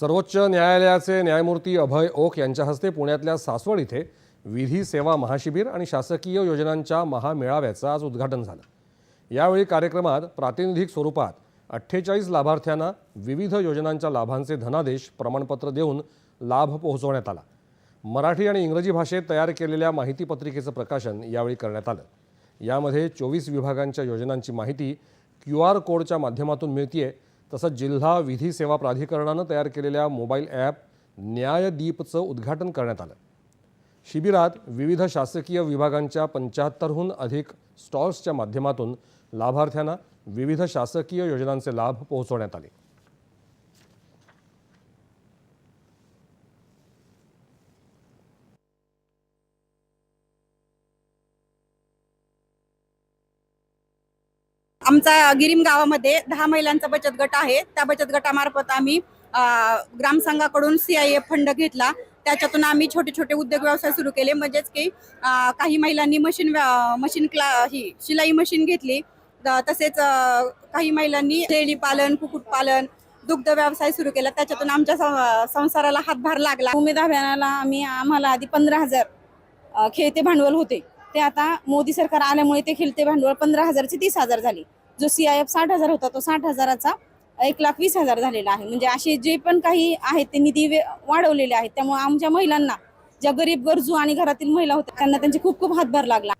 सर्वोच्च न्यायालयाचे न्यायमूर्ती अभय ओक यांच्या हस्ते पुण्यातल्या सासवड इथे विधी सेवा महाशिबिर आणि शासकीय योजनांच्या महामेळाव्याचं आज उद्घाटन झालं. यावेळी कार्यक्रमात प्रातिनिधिक स्वरूपात अठ्ठेचाळीस लाभार्थ्यांना विविध योजनांच्या लाभांचे धनादेश प्रमाणपत्र देऊन लाभ पोहोचवण्यात आला. मराठी आणि इंग्रजी भाषेत तयार केलेल्या माहितीपत्रिकेचं प्रकाशन यावेळी करण्यात आलं. यामध्ये चोवीस विभागांच्या योजनांची माहिती क्यू आर कोडच्या माध्यमातून मिळतीये. तसंच जिल्हा विधी सेवा प्राधिकरणानं तयार केलेल्या मोबाईल ॲप न्यायदीपचं उद्घाटन करण्यात आलं. शिबिरात विविध शासकीय विभागांच्या पंच्याहत्तरहून अधिक स्टॉल्सच्या माध्यमातून लाभार्थ्यांना विविध शासकीय योजनांचे लाभ पोहोचवण्यात आले. आमचा गिरीम गावामध्ये दहा महिलांचा बचत गट आहे. त्या बचत गटामार्फत आम्ही ग्रामसंघाकडून सी आय एफ फंड घेतला. त्याच्यातून आम्ही छोटे छोटे उद्योग व्यवसाय सुरू केले. म्हणजेच की काही महिलांनी मशीन व्या- मशीन क्ला ही शिलाई मशीन घेतली. तसेच काही महिलांनी शेळी पालन कुक्कुटपालन दुग्ध व्यवसाय सुरू केला. त्याच्यातून आमच्या सं- संसाराला हातभार लागला. उमेद अभियानाला आम्ही आम्हाला आधी पंधरा हजार खेळते भांडवल होते. ते आता मोदी सरकार आल्यामुळे ते खेळते भांडवल पंधरा हजारचे तीस हजार झाले. जो सी आय एफ साठ हजार होता तो साठ हजाराचा एक लाख वीस हजार झालेला आहे. म्हणजे असे जे पण काही आहेत ते निधी वाढवलेले आहेत. त्यामुळे आमच्या महिलांना ज्या गरीब गरजू आणि घरातील महिला होत्या त्यांना त्यांचे खूप खूप हातभार लागला.